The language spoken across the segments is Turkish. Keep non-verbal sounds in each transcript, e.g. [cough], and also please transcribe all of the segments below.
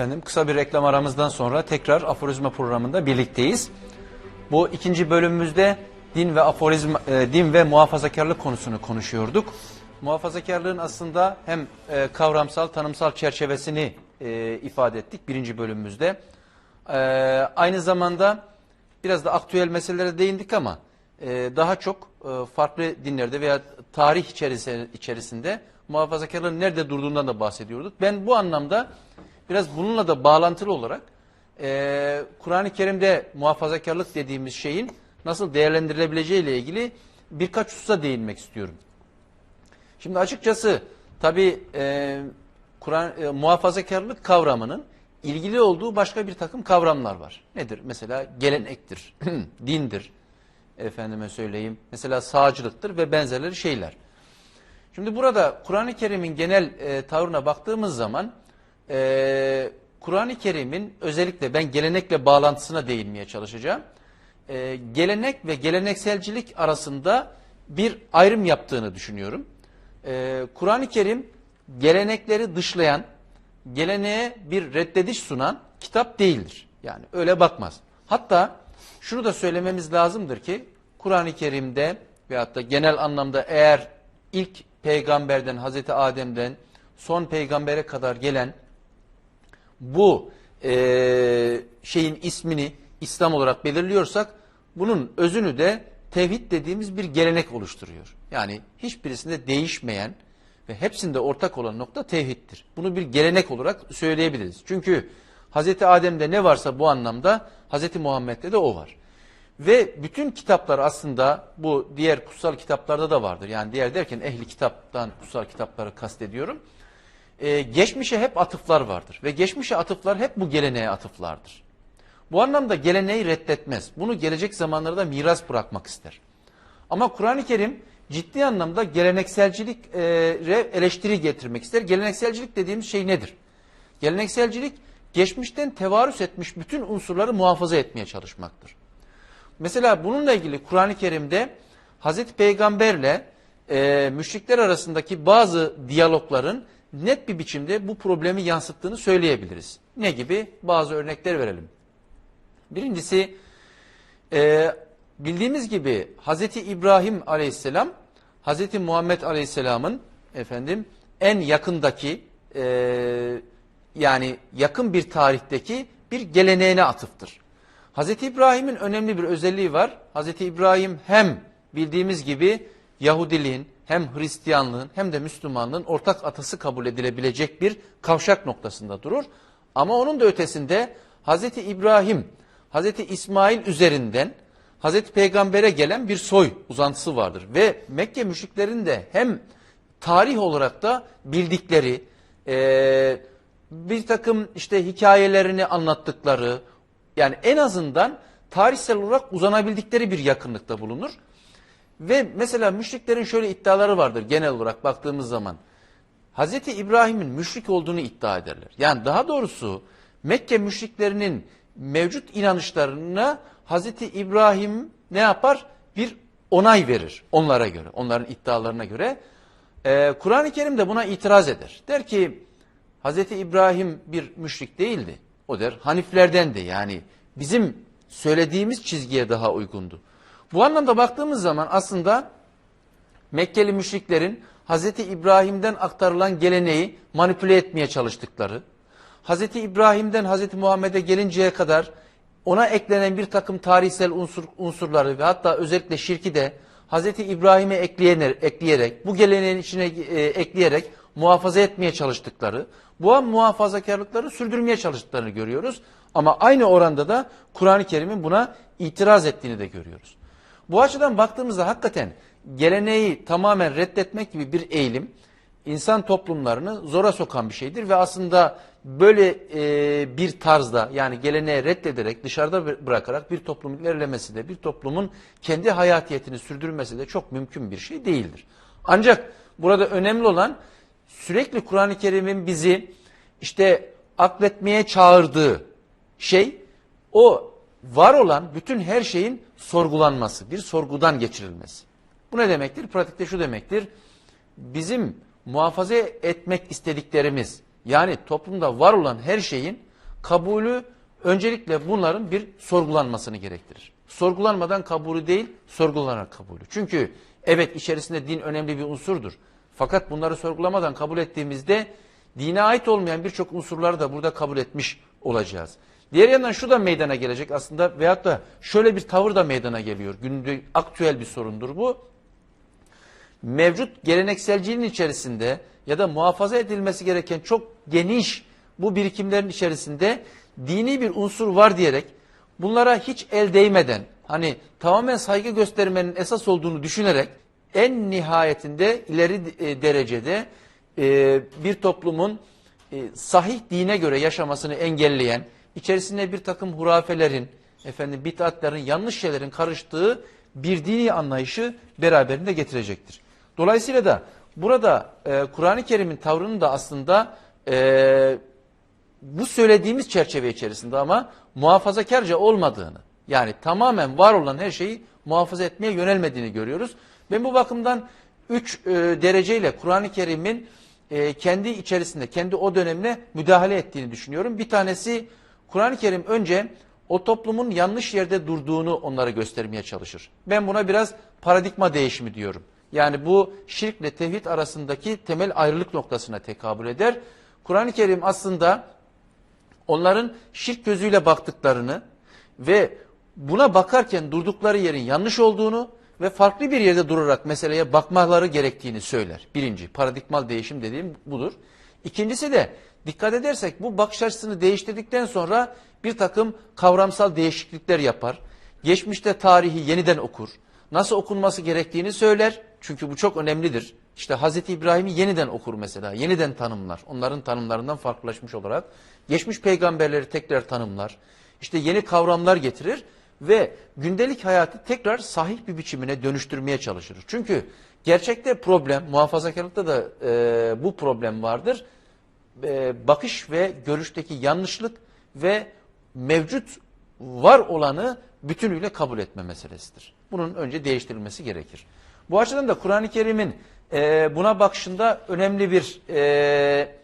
efendim. Kısa bir reklam aramızdan sonra tekrar aforizma programında birlikteyiz. Bu ikinci bölümümüzde din ve aforizma, e, din ve muhafazakarlık konusunu konuşuyorduk. Muhafazakarlığın aslında hem e, kavramsal, tanımsal çerçevesini e, ifade ettik birinci bölümümüzde. E, aynı zamanda biraz da aktüel meselelere değindik ama e, daha çok e, farklı dinlerde veya tarih içerisinde, içerisinde muhafazakarlığın nerede durduğundan da bahsediyorduk. Ben bu anlamda biraz bununla da bağlantılı olarak e, Kur'an-ı Kerim'de muhafazakarlık dediğimiz şeyin nasıl değerlendirilebileceği ile ilgili birkaç hususa değinmek istiyorum. Şimdi açıkçası tabi e, Kur'an e, muhafazakarlık kavramının ilgili olduğu başka bir takım kavramlar var. Nedir? Mesela gelenektir, [clears throat] dindir, efendime söyleyeyim. Mesela sağcılıktır ve benzerleri şeyler. Şimdi burada Kur'an-ı Kerim'in genel e, tavrına baktığımız zaman e, Kur'an-ı Kerim'in özellikle ben gelenekle bağlantısına değinmeye çalışacağım. E, gelenek ve gelenekselcilik arasında bir ayrım yaptığını düşünüyorum. E, Kur'an-ı Kerim gelenekleri dışlayan, geleneğe bir reddediş sunan kitap değildir. Yani öyle bakmaz. Hatta şunu da söylememiz lazımdır ki Kur'an-ı Kerim'de veyahut da genel anlamda eğer ilk peygamberden Hazreti Adem'den son peygambere kadar gelen bu e, şeyin ismini İslam olarak belirliyorsak bunun özünü de tevhid dediğimiz bir gelenek oluşturuyor. Yani hiçbirisinde değişmeyen ve hepsinde ortak olan nokta tevhiddir. Bunu bir gelenek olarak söyleyebiliriz. Çünkü Hazreti Adem'de ne varsa bu anlamda Hazreti Muhammed'de de o var. Ve bütün kitaplar aslında bu diğer kutsal kitaplarda da vardır. Yani diğer derken ehli kitaptan kutsal kitapları kastediyorum. Ee, geçmişe hep atıflar vardır. Ve geçmişe atıflar hep bu geleneğe atıflardır. Bu anlamda geleneği reddetmez. Bunu gelecek zamanlarda miras bırakmak ister. Ama Kur'an-ı Kerim ciddi anlamda gelenekselcilik e, eleştiri getirmek ister. Gelenekselcilik dediğimiz şey nedir? Gelenekselcilik geçmişten tevarüs etmiş bütün unsurları muhafaza etmeye çalışmaktır. Mesela bununla ilgili Kur'an-ı Kerim'de Hazreti Peygamberle e, müşrikler arasındaki bazı diyalogların net bir biçimde bu problemi yansıttığını söyleyebiliriz. Ne gibi? Bazı örnekler verelim. Birincisi e, bildiğimiz gibi Hazreti İbrahim aleyhisselam Hazreti Muhammed aleyhisselamın efendim en yakındaki e, yani yakın bir tarihteki bir geleneğine atıftır. Hazreti İbrahim'in önemli bir özelliği var. Hazreti İbrahim hem bildiğimiz gibi Yahudiliğin hem Hristiyanlığın hem de Müslümanlığın ortak atası kabul edilebilecek bir kavşak noktasında durur. Ama onun da ötesinde Hazreti İbrahim, Hazreti İsmail üzerinden Hazreti Peygamber'e gelen bir soy uzantısı vardır. Ve Mekke müşriklerin de hem tarih olarak da bildikleri, e, bir takım işte hikayelerini anlattıkları, yani en azından tarihsel olarak uzanabildikleri bir yakınlıkta bulunur. Ve mesela müşriklerin şöyle iddiaları vardır genel olarak baktığımız zaman. Hazreti İbrahim'in müşrik olduğunu iddia ederler. Yani daha doğrusu Mekke müşriklerinin mevcut inanışlarına Hazreti İbrahim ne yapar? Bir onay verir onlara göre, onların iddialarına göre. Ee, Kur'an-ı Kerim de buna itiraz eder. Der ki Hazreti İbrahim bir müşrik değildi. O der Haniflerden de yani bizim söylediğimiz çizgiye daha uygundu. Bu anlamda baktığımız zaman aslında Mekkeli müşriklerin Hazreti İbrahim'den aktarılan geleneği manipüle etmeye çalıştıkları, Hazreti İbrahim'den Hazreti Muhammed'e gelinceye kadar ona eklenen bir takım tarihsel unsur, unsurları ve hatta özellikle şirki de Hazreti İbrahim'e ekleyerek, bu geleneğin içine e, ekleyerek muhafaza etmeye çalıştıkları, bu muhafazakarlıkları sürdürmeye çalıştıklarını görüyoruz. Ama aynı oranda da Kur'an-ı Kerim'in buna itiraz ettiğini de görüyoruz. Bu açıdan baktığımızda hakikaten geleneği tamamen reddetmek gibi bir eğilim insan toplumlarını zora sokan bir şeydir ve aslında böyle e, bir tarzda yani geleneği reddederek dışarıda bırakarak bir toplumun ilerlemesi de bir toplumun kendi hayatiyetini sürdürmesi de çok mümkün bir şey değildir. Ancak burada önemli olan sürekli Kur'an-ı Kerim'in bizi işte akletmeye çağırdığı şey o var olan bütün her şeyin sorgulanması, bir sorgudan geçirilmesi. Bu ne demektir? Pratikte şu demektir. Bizim muhafaza etmek istediklerimiz yani toplumda var olan her şeyin kabulü öncelikle bunların bir sorgulanmasını gerektirir. Sorgulanmadan kabulü değil, sorgulanarak kabulü. Çünkü evet içerisinde din önemli bir unsurdur. Fakat bunları sorgulamadan kabul ettiğimizde dine ait olmayan birçok unsurları da burada kabul etmiş olacağız. Diğer yandan şu da meydana gelecek aslında veyahut da şöyle bir tavır da meydana geliyor. Günde aktüel bir sorundur bu. Mevcut gelenekselciliğin içerisinde ya da muhafaza edilmesi gereken çok geniş bu birikimlerin içerisinde dini bir unsur var diyerek bunlara hiç el değmeden hani tamamen saygı göstermenin esas olduğunu düşünerek en nihayetinde ileri e, derecede e, bir toplumun e, sahih dine göre yaşamasını engelleyen, içerisinde bir takım hurafelerin, efendim bid'atların, yanlış şeylerin karıştığı bir dini anlayışı beraberinde getirecektir. Dolayısıyla da burada e, Kur'an-ı Kerim'in tavrının da aslında e, bu söylediğimiz çerçeve içerisinde ama muhafazakarca olmadığını, yani tamamen var olan her şeyi muhafaza etmeye yönelmediğini görüyoruz. Ben bu bakımdan üç e, dereceyle Kur'an-ı Kerim'in e, kendi içerisinde, kendi o dönemine müdahale ettiğini düşünüyorum. Bir tanesi Kur'an-ı Kerim önce o toplumun yanlış yerde durduğunu onlara göstermeye çalışır. Ben buna biraz paradigma değişimi diyorum. Yani bu şirkle tevhid arasındaki temel ayrılık noktasına tekabül eder. Kur'an-ı Kerim aslında onların şirk gözüyle baktıklarını ve buna bakarken durdukları yerin yanlış olduğunu ve farklı bir yerde durarak meseleye bakmaları gerektiğini söyler. Birinci paradigmal değişim dediğim budur. İkincisi de dikkat edersek bu bakış açısını değiştirdikten sonra bir takım kavramsal değişiklikler yapar. Geçmişte tarihi yeniden okur. Nasıl okunması gerektiğini söyler. Çünkü bu çok önemlidir. İşte Hazreti İbrahim'i yeniden okur mesela. Yeniden tanımlar. Onların tanımlarından farklılaşmış olarak. Geçmiş peygamberleri tekrar tanımlar. İşte yeni kavramlar getirir ve gündelik hayatı tekrar sahih bir biçimine dönüştürmeye çalışır. Çünkü gerçekte problem, muhafazakarlıkta da e, bu problem vardır. E, bakış ve görüşteki yanlışlık ve mevcut var olanı bütünüyle kabul etme meselesidir. Bunun önce değiştirilmesi gerekir. Bu açıdan da Kur'an-ı Kerim'in e, buna bakışında önemli bir e,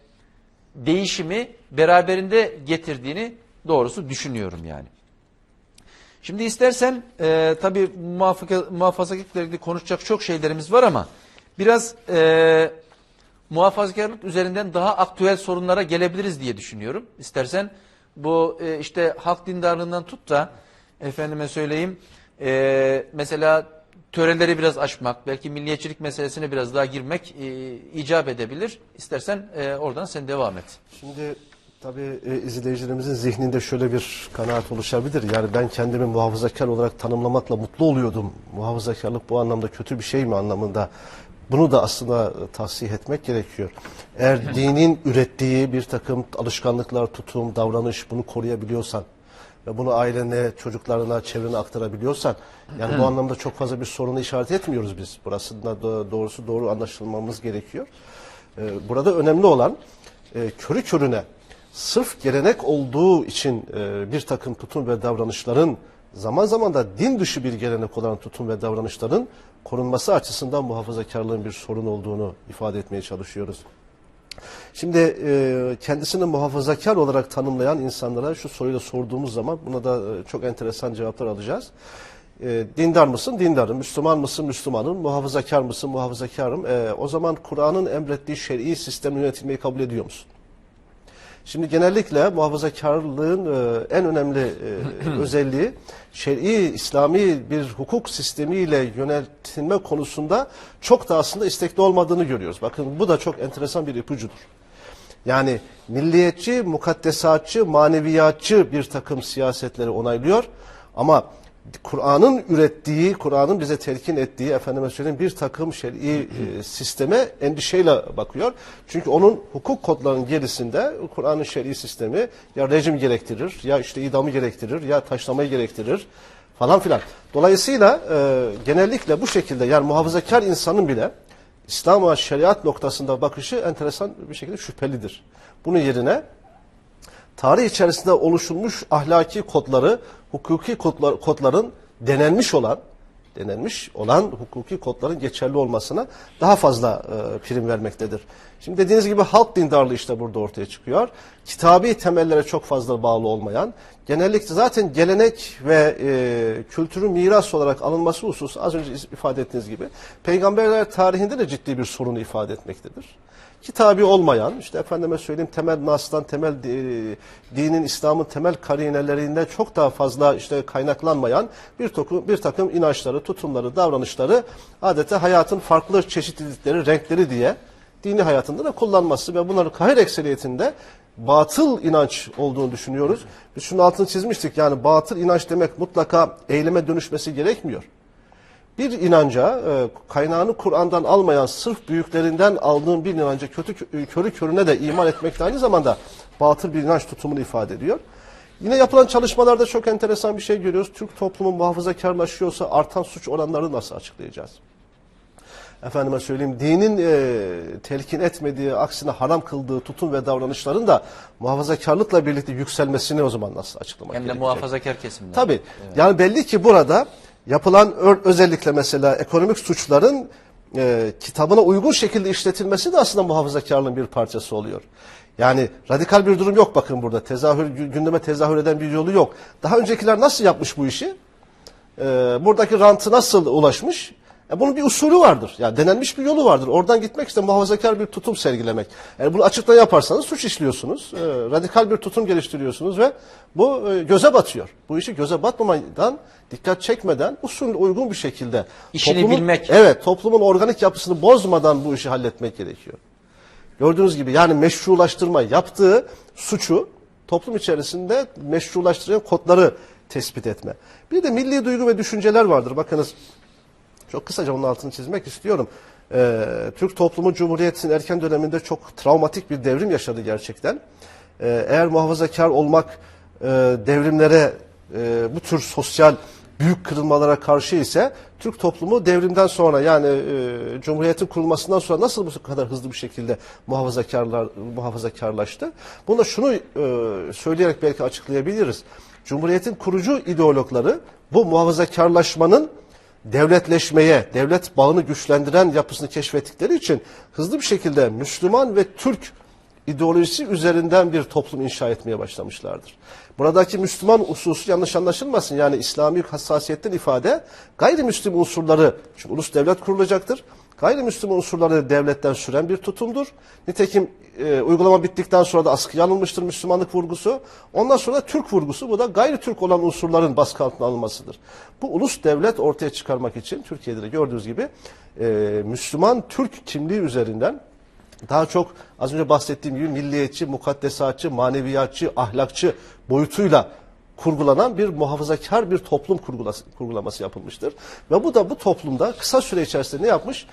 değişimi beraberinde getirdiğini doğrusu düşünüyorum yani. Şimdi istersen e, tabii muhafazakarlıkla ilgili konuşacak çok şeylerimiz var ama biraz e, muhafazakarlık üzerinden daha aktüel sorunlara gelebiliriz diye düşünüyorum. İstersen bu e, işte halk dindarlığından tut da efendime söyleyeyim e, mesela töreleri biraz açmak, belki milliyetçilik meselesine biraz daha girmek e, icap edebilir. İstersen e, oradan sen devam et. Şimdi tabii e, izleyicilerimizin zihninde şöyle bir kanaat oluşabilir. Yani ben kendimi muhafazakar olarak tanımlamakla mutlu oluyordum. Muhafazakarlık bu anlamda kötü bir şey mi anlamında. Bunu da aslında tahsih etmek gerekiyor. Eğer dinin ürettiği bir takım alışkanlıklar, tutum, davranış bunu koruyabiliyorsan ve bunu ailene, çocuklarına, çevrene aktarabiliyorsan yani bu anlamda çok fazla bir sorunu işaret etmiyoruz biz. Burasında da doğrusu doğru anlaşılmamız gerekiyor. Ee, Burada önemli olan e, körü körüne sırf gelenek olduğu için e, bir takım tutum ve davranışların zaman zaman da din dışı bir gelenek olan tutum ve davranışların korunması açısından muhafazakarlığın bir sorun olduğunu ifade etmeye çalışıyoruz. Şimdi e, kendisini muhafazakar olarak tanımlayan insanlara şu soruyu da sorduğumuz zaman buna da e, çok enteresan cevaplar alacağız. E, dindar mısın? Dindarım. Müslüman mısın? Müslümanım. Muhafazakar mısın? Muhafazakarım. E, o zaman Kur'an'ın emrettiği şer'i sistemi yönetilmeyi kabul ediyor musun? Şimdi genellikle muhafazakarlığın e, en önemli e, [clears throat] özelliği şer'i, İslami bir hukuk sistemiyle yönetilme konusunda çok da aslında istekli olmadığını görüyoruz. Bakın bu da çok enteresan bir ipucudur. Yani milliyetçi, mukaddesatçı, maneviyatçı bir takım siyasetleri onaylıyor ama Kur'an'ın ürettiği, Kur'an'ın bize telkin ettiği efendime söyleyeyim bir takım şer'i e, sisteme endişeyle bakıyor. Çünkü onun hukuk kodlarının gerisinde Kur'an'ın şer'i sistemi ya rejim gerektirir, ya işte idamı gerektirir, ya taşlamayı gerektirir falan filan. Dolayısıyla e, genellikle bu şekilde yani muhafazakar insanın bile İslam'a şeriat noktasında bakışı enteresan bir şekilde şüphelidir. Bunun yerine tarih içerisinde oluşulmuş ahlaki kodları, hukuki kodlar, kodların denenmiş olan denilmiş olan hukuki kodların geçerli olmasına daha fazla e, prim vermektedir. Şimdi dediğiniz gibi halk dindarlığı işte burada ortaya çıkıyor. Kitabi temellere çok fazla bağlı olmayan, genellikle zaten gelenek ve e, kültürün miras olarak alınması hususu az önce ifade ettiğiniz gibi peygamberler tarihinde de ciddi bir sorunu ifade etmektedir kitabi olmayan, işte efendime söyleyeyim temel nastan, temel e, dinin, İslam'ın temel karinelerinde çok daha fazla işte kaynaklanmayan bir takım, bir takım inançları, tutumları, davranışları adeta hayatın farklı çeşitlilikleri, renkleri diye dini hayatında da kullanması ve bunların kahir ekseriyetinde batıl inanç olduğunu düşünüyoruz. Biz şunun altını çizmiştik yani batıl inanç demek mutlaka eyleme dönüşmesi gerekmiyor bir inanca e, kaynağını Kur'an'dan almayan sırf büyüklerinden aldığın bir inanca kötü körü körüne de iman etmek de aynı zamanda batıl bir inanç tutumunu ifade ediyor. Yine yapılan çalışmalarda çok enteresan bir şey görüyoruz. Türk toplumu muhafazakarlaşıyorsa artan suç oranlarını nasıl açıklayacağız? Efendime söyleyeyim dinin e, telkin etmediği, aksine haram kıldığı tutum ve davranışların da muhafazakarlıkla birlikte yükselmesini o zaman nasıl açıklamak Hem de gerekecek? muhafazakar kesimler. Tabii. Yani belli ki burada yapılan özellikle mesela ekonomik suçların e, kitabına uygun şekilde işletilmesi de aslında muhafazakarlığın bir parçası oluyor. Yani radikal bir durum yok bakın burada. Tezahür gündeme tezahür eden bir yolu yok. Daha öncekiler nasıl yapmış bu işi? E, buradaki rantı nasıl ulaşmış? E, bunun bir usulü vardır. Yani denenmiş bir yolu vardır. Oradan gitmek işte muhafazakar bir tutum sergilemek. Eğer bunu açıktan yaparsanız suç işliyorsunuz. E, radikal bir tutum geliştiriyorsunuz ve bu e, göze batıyor. Bu işi göze batmamadan, dikkat çekmeden usulüne uygun bir şekilde İşini bilmek. Evet, toplumun organik yapısını bozmadan bu işi halletmek gerekiyor. Gördüğünüz gibi yani meşrulaştırma yaptığı suçu toplum içerisinde meşrulaştıran kodları tespit etme. Bir de milli duygu ve düşünceler vardır. Bakınız çok kısaca onun altını çizmek istiyorum. Ee, Türk toplumu Cumhuriyet'in erken döneminde çok travmatik bir devrim yaşadı gerçekten. Ee, eğer muhafazakar olmak e, devrimlere, e, bu tür sosyal büyük kırılmalara karşı ise Türk toplumu devrimden sonra yani e, Cumhuriyet'in kurulmasından sonra nasıl bu kadar hızlı bir şekilde muhafazakarlar muhafazakarlaştı? Buna şunu e, söyleyerek belki açıklayabiliriz. Cumhuriyet'in kurucu ideologları bu muhafazakarlaşmanın devletleşmeye, devlet bağını güçlendiren yapısını keşfettikleri için hızlı bir şekilde Müslüman ve Türk ideolojisi üzerinden bir toplum inşa etmeye başlamışlardır. Buradaki Müslüman hususu yanlış anlaşılmasın. Yani İslami hassasiyetten ifade gayrimüslim unsurları, çünkü ulus devlet kurulacaktır. Gayrimüslim unsurları devletten süren bir tutumdur. Nitekim e, uygulama bittikten sonra da askıya alınmıştır Müslümanlık vurgusu. Ondan sonra Türk vurgusu bu da gayri Türk olan unsurların baskı altına alınmasıdır. Bu ulus devlet ortaya çıkarmak için Türkiye'de de gördüğünüz gibi e, Müslüman Türk kimliği üzerinden daha çok az önce bahsettiğim gibi milliyetçi, mukaddesatçı, maneviyatçı, ahlakçı boyutuyla kurgulanan bir muhafazakar bir toplum kurgulaması yapılmıştır. Ve bu da bu toplumda kısa süre içerisinde ne yapmış?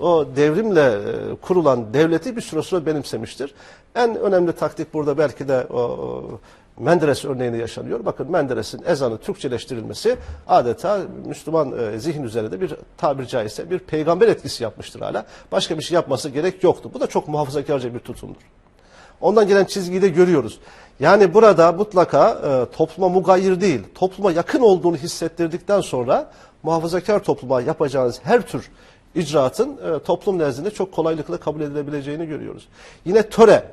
O devrimle e, kurulan devleti bir süre sonra benimsemiştir. En önemli taktik burada belki de o, Menderes örneğinde yaşanıyor. Bakın Menderes'in ezanı Türkçeleştirilmesi adeta Müslüman e, zihin üzerinde bir tabir caizse bir peygamber etkisi yapmıştır hala. Başka bir şey yapması gerek yoktu. Bu da çok muhafazakarca bir tutumdur. Ondan gelen çizgiyi de görüyoruz. Yani burada mutlaka e, topluma mugayir değil, topluma yakın olduğunu hissettirdikten sonra muhafazakar topluma yapacağınız her tür icraatın e, toplum nezdinde çok kolaylıkla kabul edilebileceğini görüyoruz. Yine töre,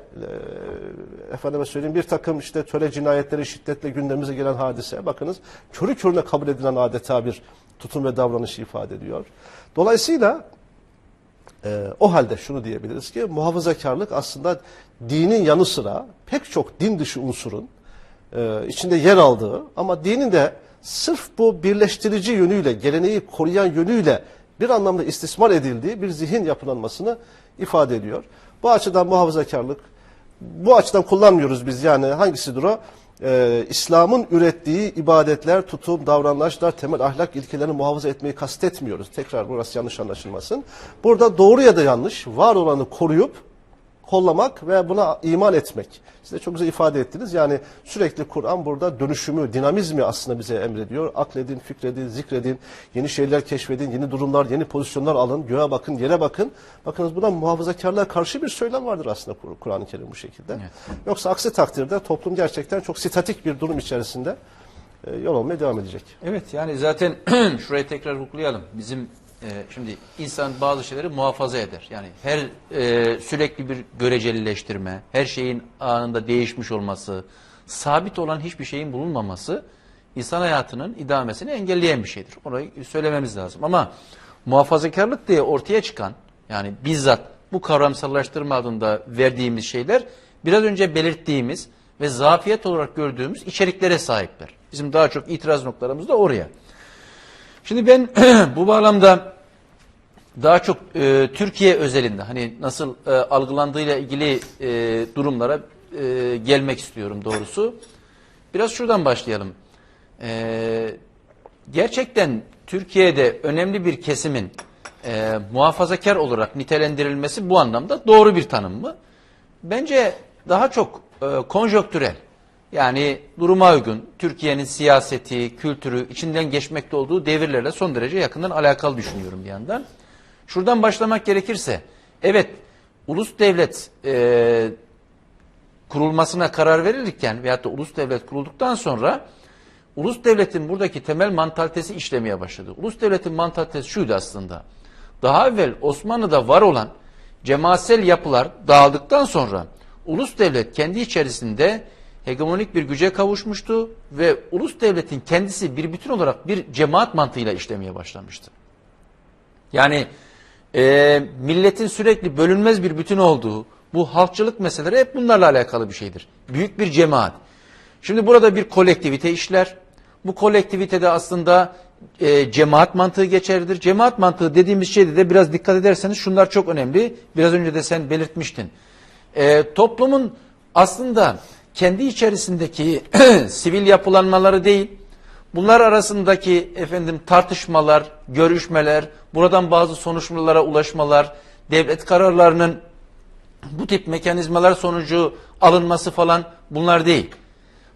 e, efendime söyleyeyim bir takım işte töre cinayetleri şiddetle gündemimize gelen hadise, bakınız körü körüne kabul edilen adeta bir tutum ve davranışı ifade ediyor. Dolayısıyla ee, o halde şunu diyebiliriz ki muhafazakarlık aslında dinin yanı sıra pek çok din dışı unsurun e, içinde yer aldığı ama dinin de sırf bu birleştirici yönüyle, geleneği koruyan yönüyle bir anlamda istismar edildiği bir zihin yapılanmasını ifade ediyor. Bu açıdan muhafazakarlık, bu açıdan kullanmıyoruz biz yani hangisidir o? Ee, İslam'ın ürettiği ibadetler, tutum, davranışlar, temel ahlak ilkelerini muhafaza etmeyi kastetmiyoruz. Tekrar burası yanlış anlaşılmasın. Burada doğru ya da yanlış, var olanı koruyup kollamak ve buna iman etmek. Siz de çok güzel ifade ettiniz. Yani sürekli Kur'an burada dönüşümü, dinamizmi aslında bize emrediyor. Akledin, fikredin, zikredin, yeni şeyler keşfedin, yeni durumlar, yeni pozisyonlar alın, göğe bakın, yere bakın. Bakınız buna muhafazakarlığa karşı bir söylem vardır aslında Kur- Kur'an-ı Kerim bu şekilde. Yoksa aksi takdirde toplum gerçekten çok statik bir durum içerisinde e, yol olmaya devam edecek. Evet yani zaten [clears throat] şurayı tekrar vurgulayalım. Bizim e, şimdi insan bazı şeyleri muhafaza eder. Yani her e, sürekli bir görecelileştirme, her şeyin anında değişmiş olması, sabit olan hiçbir şeyin bulunmaması insan hayatının idamesini engelleyen bir şeydir. Orayı söylememiz lazım. Ama muhafazakarlık diye ortaya çıkan yani bizzat bu kavramsallaştırma adında verdiğimiz şeyler biraz önce belirttiğimiz ve zafiyet olarak gördüğümüz içeriklere sahipler. Bizim daha çok itiraz noktalarımız da oraya. Şimdi ben [clears throat] bu bağlamda daha çok e, Türkiye özelinde hani nasıl e, algılandığıyla ilgili e, durumlara e, gelmek istiyorum doğrusu. Biraz şuradan başlayalım. E, gerçekten Türkiye'de önemli bir kesimin e, muhafazakar olarak nitelendirilmesi bu anlamda doğru bir tanım mı? Bence daha çok e, konjonktürel. Yani duruma uygun Türkiye'nin siyaseti, kültürü, içinden geçmekte olduğu devirlerle son derece yakından alakalı düşünüyorum bir yandan. Şuradan başlamak gerekirse, evet ulus devlet e, kurulmasına karar verilirken veyahut da ulus devlet kurulduktan sonra ulus devletin buradaki temel mantalitesi işlemeye başladı. Ulus devletin mantalitesi şuydu aslında. Daha evvel Osmanlı'da var olan cemaatsel yapılar dağıldıktan sonra ulus devlet kendi içerisinde hegemonik bir güce kavuşmuştu ve ulus devletin kendisi bir bütün olarak bir cemaat mantığıyla işlemeye başlamıştı. Yani e, milletin sürekli bölünmez bir bütün olduğu bu halkçılık meseleleri hep bunlarla alakalı bir şeydir. Büyük bir cemaat. Şimdi burada bir kolektivite işler. Bu kolektivitede aslında e, cemaat mantığı geçerlidir. Cemaat mantığı dediğimiz şeyde de biraz dikkat ederseniz şunlar çok önemli. Biraz önce de sen belirtmiştin. E, toplumun aslında kendi içerisindeki [clears throat] sivil yapılanmaları değil, bunlar arasındaki efendim tartışmalar, görüşmeler, buradan bazı sonuçlara ulaşmalar, devlet kararlarının bu tip mekanizmalar sonucu alınması falan bunlar değil.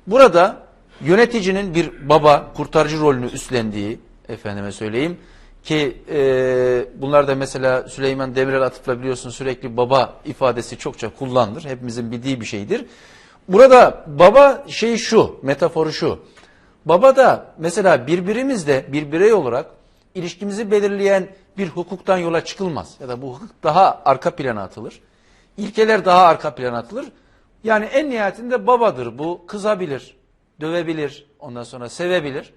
Burada yöneticinin bir baba kurtarıcı rolünü üstlendiği efendime söyleyeyim ki e, bunlar da mesela Süleyman Demirel Atıf'la biliyorsun sürekli baba ifadesi çokça kullanılır. Hepimizin bildiği bir şeydir. Burada baba şey şu, metaforu şu. Baba da mesela birbirimizle bir birey olarak ilişkimizi belirleyen bir hukuktan yola çıkılmaz. Ya da bu hukuk daha arka plana atılır. İlkeler daha arka plana atılır. Yani en nihayetinde babadır bu. Kızabilir, dövebilir, ondan sonra sevebilir.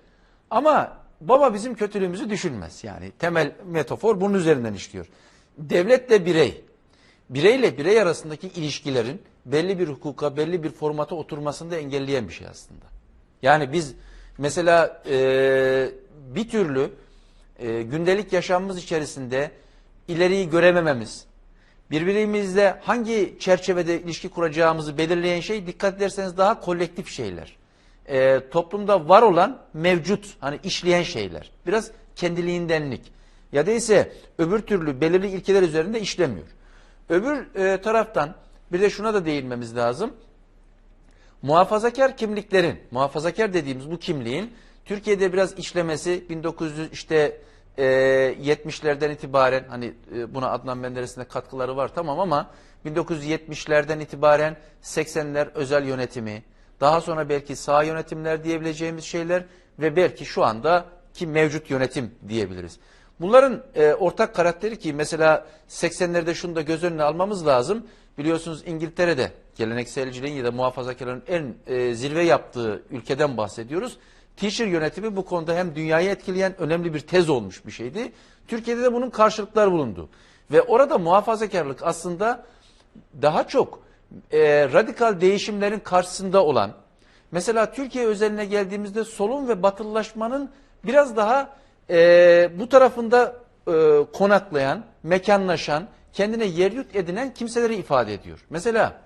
Ama baba bizim kötülüğümüzü düşünmez. Yani temel metafor bunun üzerinden işliyor. Devlet de birey. Bireyle birey arasındaki ilişkilerin belli bir hukuka, belli bir formata oturmasını da engelleyen bir şey aslında. Yani biz mesela e, bir türlü e, gündelik yaşamımız içerisinde ileriyi göremememiz, birbirimizle hangi çerçevede ilişki kuracağımızı belirleyen şey dikkat ederseniz daha kolektif şeyler. E, toplumda var olan mevcut hani işleyen şeyler. Biraz kendiliğindenlik. Ya da ise öbür türlü belirli ilkeler üzerinde işlemiyor. Öbür e, taraftan bir de şuna da değinmemiz lazım. Muhafazakar kimliklerin, muhafazakar dediğimiz bu kimliğin Türkiye'de biraz işlemesi 1900 işte e, 70'lerden itibaren hani e, buna Adnan Menderes'in de katkıları var tamam ama 1970'lerden itibaren 80'ler özel yönetimi, daha sonra belki sağ yönetimler diyebileceğimiz şeyler ve belki şu anda ki mevcut yönetim diyebiliriz. Bunların e, ortak karakteri ki mesela 80'lerde şunu da göz önüne almamız lazım. Biliyorsunuz İngiltere'de gelenekselciliğin ya da muhafazakarların en e, zirve yaptığı ülkeden bahsediyoruz. Teacher yönetimi bu konuda hem dünyayı etkileyen önemli bir tez olmuş bir şeydi. Türkiye'de de bunun karşılıklar bulundu. Ve orada muhafazakarlık aslında daha çok e, radikal değişimlerin karşısında olan, mesela Türkiye özeline geldiğimizde solun ve batılılaşmanın biraz daha e, bu tarafında e, konaklayan, mekanlaşan, kendine yer yurt edinen kimseleri ifade ediyor. Mesela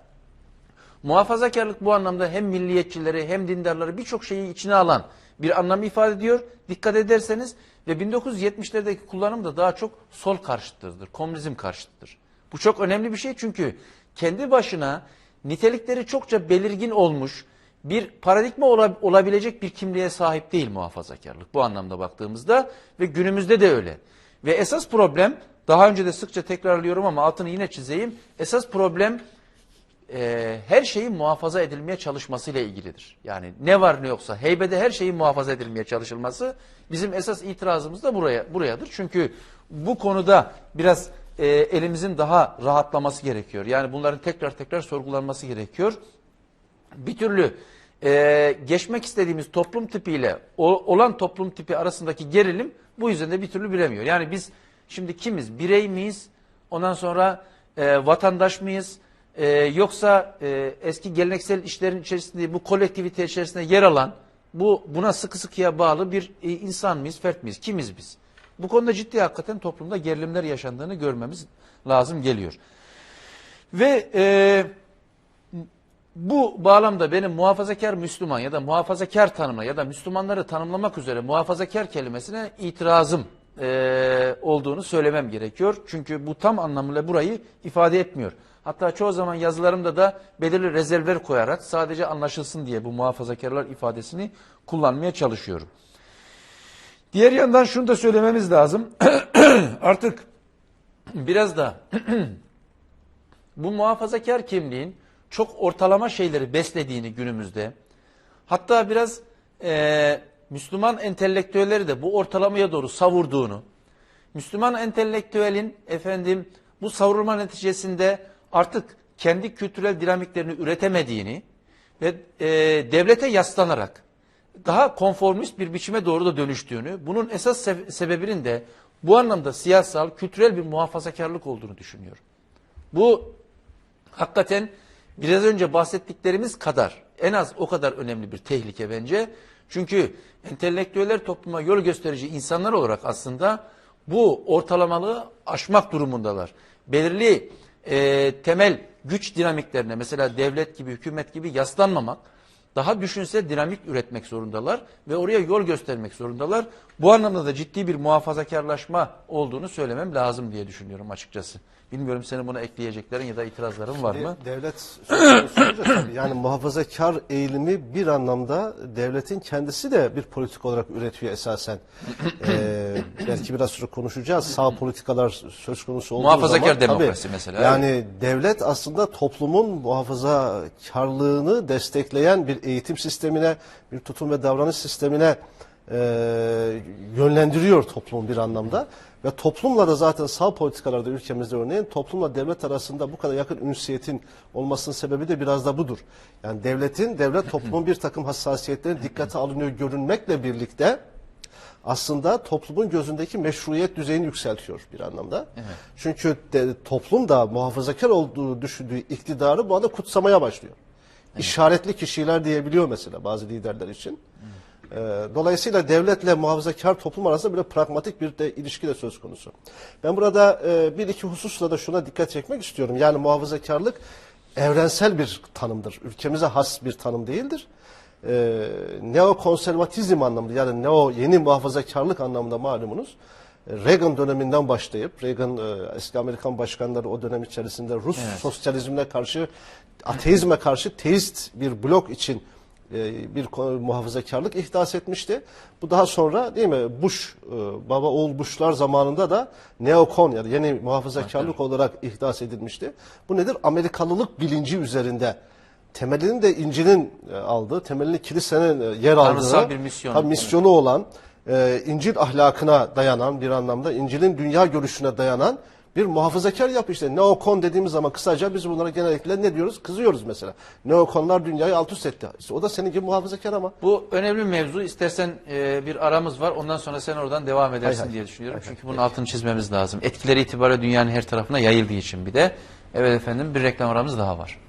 muhafazakarlık bu anlamda hem milliyetçileri hem dindarları birçok şeyi içine alan bir anlam ifade ediyor. Dikkat ederseniz ve 1970'lerdeki kullanım da daha çok sol karşıtıdır, komünizm karşıtıdır. Bu çok önemli bir şey çünkü kendi başına nitelikleri çokça belirgin olmuş bir paradigma olabilecek bir kimliğe sahip değil muhafazakarlık bu anlamda baktığımızda ve günümüzde de öyle. Ve esas problem daha önce de sıkça tekrarlıyorum ama altını yine çizeyim. Esas problem e, her şeyin muhafaza edilmeye çalışmasıyla ilgilidir. Yani ne var ne yoksa heybede her şeyin muhafaza edilmeye çalışılması bizim esas itirazımız da buraya burayadır. Çünkü bu konuda biraz e, elimizin daha rahatlaması gerekiyor. Yani bunların tekrar tekrar sorgulanması gerekiyor. Bir türlü e, geçmek istediğimiz toplum tipiyle o, olan toplum tipi arasındaki gerilim bu yüzden de bir türlü bilemiyor. Yani biz şimdi kimiz? Birey miyiz? Ondan sonra e, vatandaş mıyız? E, yoksa e, eski geleneksel işlerin içerisinde bu kolektivite içerisinde yer alan bu buna sıkı sıkıya bağlı bir e, insan mıyız, fert miyiz? Kimiz biz? Bu konuda ciddi hakikaten toplumda gerilimler yaşandığını görmemiz lazım geliyor. Ve e, bu bağlamda benim muhafazakar Müslüman ya da muhafazakar tanımla ya da Müslümanları tanımlamak üzere muhafazakar kelimesine itirazım eee, olduğunu söylemem gerekiyor. Çünkü bu tam anlamıyla burayı ifade etmiyor. Hatta çoğu zaman yazılarımda da belirli rezervler koyarak sadece anlaşılsın diye bu muhafazakarlar ifadesini kullanmaya çalışıyorum. Diğer yandan şunu da söylememiz lazım. [clears throat] Artık biraz da [clears throat] bu muhafazakar kimliğin çok ortalama şeyleri beslediğini günümüzde hatta biraz eee, Müslüman entelektüelleri de bu ortalamaya doğru savurduğunu Müslüman entelektüelin efendim bu savrulma neticesinde artık kendi kültürel dinamiklerini üretemediğini ve eee, devlete yaslanarak daha konformist bir biçime doğru da dönüştüğünü, bunun esas se- sebebinin de bu anlamda siyasal, kültürel bir muhafazakarlık olduğunu düşünüyorum. Bu hakikaten biraz önce bahsettiklerimiz kadar en az o kadar önemli bir tehlike bence. Çünkü entelektüeller topluma yol gösterici insanlar olarak aslında bu ortalamalığı aşmak durumundalar. Belirli e, temel güç dinamiklerine mesela devlet gibi, hükümet gibi yaslanmamak, daha düşünsel dinamik üretmek zorundalar ve oraya yol göstermek zorundalar. Bu anlamda da ciddi bir muhafazakarlaşma olduğunu söylemem lazım diye düşünüyorum açıkçası. Bilmiyorum senin buna ekleyeceklerin ya da itirazların var mı? De- Devlet tabii yani muhafazakar eğilimi bir anlamda devletin kendisi de bir politik olarak üretiyor esasen. Ee, belki biraz sonra konuşacağız. Sağ politikalar söz konusu olduğu Muhafazakar zaman tabii, demokrasi mesela, Yani devlet aslında toplumun muhafazakarlığını destekleyen bir eğitim sistemine, bir tutum ve davranış sistemine e, yönlendiriyor toplumun bir anlamda. Ve toplumla da zaten sağ politikalarda ülkemizde örneğin toplumla devlet arasında bu kadar yakın ünsiyetin olmasının sebebi de biraz da budur. Yani devletin, devlet [clears throat] toplumun bir takım hassasiyetlerini dikkate alınıyor görünmekle birlikte aslında toplumun gözündeki meşruiyet düzeyini yükseltiyor bir anlamda. Çünkü de, toplum da muhafazakar olduğu düşündüğü iktidarı bu anda kutsamaya başlıyor. İşaretli kişiler diyebiliyor mesela bazı liderler için. Ee, dolayısıyla devletle muhafazakar toplum arasında böyle pragmatik bir de ilişki de söz konusu. Ben burada e, bir iki hususla da şuna dikkat çekmek istiyorum. Yani muhafazakarlık evrensel bir tanımdır. Ülkemize has bir tanım değildir. Ee, neokonservatizm anlamında yani neo yeni muhafazakarlık anlamında malumunuz. e, Reagan döneminden başlayıp Reagan e, eski Amerikan başkanları o dönem içerisinde Rus sosyalizmine karşı ateizme karşı teist bir blok için e, bir muhafazakarlık ihdas etmişti. Bu daha sonra değil mi Bush e, baba oğul Bush'lar zamanında da neokon yani yeni muhafazakarlık olarak ihdas edilmişti. Bu nedir? Amerikalılık bilinci üzerinde temelini de İncil'in e, aldığı, temelini kilisenin yer aldığı, bir misyonu. tabii misyonu olan, İncil ahlakına dayanan bir anlamda, İncil'in dünya görüşüne dayanan bir muhafazakar yapı işte. Neokon dediğimiz zaman kısaca biz bunlara genellikle ne diyoruz? Kızıyoruz mesela. Neokonlar dünyayı alt üst etti. İşte o da senin gibi muhafazakar ama. Bu önemli mevzu. İstersen e, bir aramız var. Ondan sonra sen oradan devam edersin Hay hay. diye düşünüyorum. Çünkü bunun altını çizmemiz lazım. Etkileri itibariyle dünyanın her tarafına yayıldığı için bir de. Evet efendim bir reklam aramız daha var.